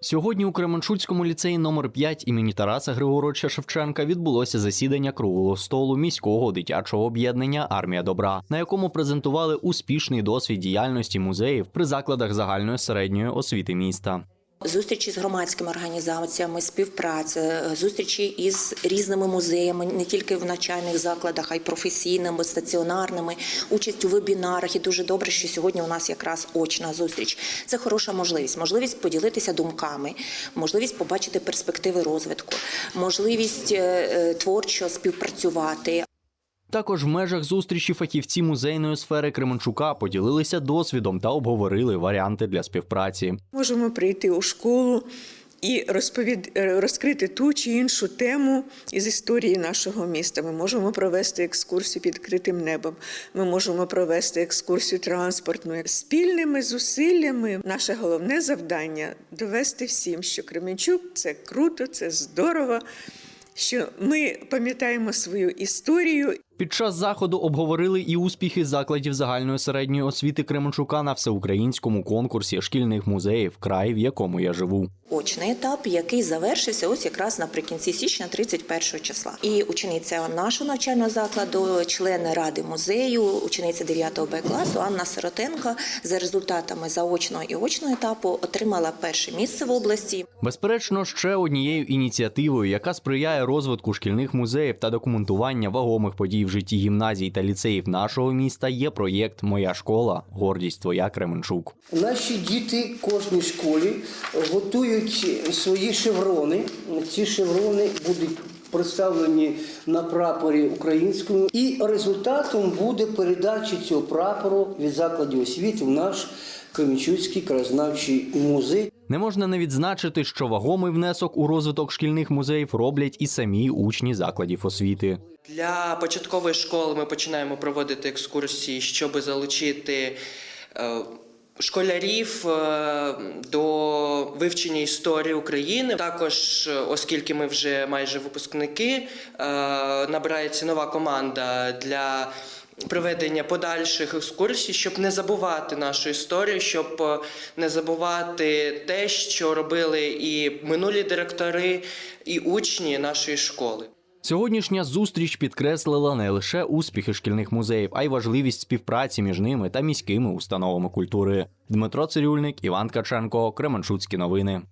Сьогодні у Кременчуцькому ліцеї номер 5 імені Тараса Григоровича Шевченка відбулося засідання круглого столу міського дитячого об'єднання Армія добра, на якому презентували успішний досвід діяльності музеїв при закладах загальної середньої освіти міста. Зустрічі з громадськими організаціями, співпраця, зустрічі із різними музеями, не тільки в навчальних закладах, а й професійними, стаціонарними, участь у вебінарах. І дуже добре, що сьогодні у нас якраз очна зустріч. Це хороша можливість, можливість поділитися думками, можливість побачити перспективи розвитку, можливість е, е, творчо співпрацювати. Також в межах зустрічі фахівці музейної сфери Кременчука поділилися досвідом та обговорили варіанти для співпраці. Можемо прийти у школу і розповід... е, розкрити ту чи іншу тему із історії нашого міста. Ми можемо провести екскурсію під відкритим небом. Ми можемо провести екскурсію транспортну. Спільними зусиллями наше головне завдання довести всім, що Кременчук це круто, це здорово. Що ми пам'ятаємо свою історію Під час заходу обговорили і успіхи закладів загальної середньої освіти Кременчука на всеукраїнському конкурсі шкільних музеїв, край, в якому я живу. Очний етап, який завершився ось якраз наприкінці січня, 31 числа. І учениця нашого навчального закладу, члени ради музею, учениця 9 Б класу Анна Сиротенко за результатами заочного і очного етапу отримала перше місце в області. Безперечно, ще однією ініціативою, яка сприяє розвитку шкільних музеїв та документування вагомих подій в житті гімназій та ліцеїв нашого міста, є проєкт Моя школа гордість твоя Кременчук. Наші діти кожній школі готують свої шеврони. Ці шеврони будуть представлені на прапорі українському, і результатом буде передача цього прапору від закладів освіти в наш Кремічуцький краєзнавчий музей. Не можна не відзначити, що вагомий внесок у розвиток шкільних музеїв роблять і самі учні закладів освіти. Для початкової школи ми починаємо проводити екскурсії, щоб залучити е, школярів е, до вивчення історії України. Також, е, оскільки ми вже майже випускники, набирається нова команда для. Проведення подальших екскурсій, щоб не забувати нашу історію, щоб е, не забувати те, що робили і минулі директори, і учні нашої школи. Сьогоднішня зустріч підкреслила не лише успіхи шкільних музеїв, а й важливість співпраці між ними та міськими установами культури. Дмитро Цирюльник, Іван Ткаченко, Кременчуцькі новини.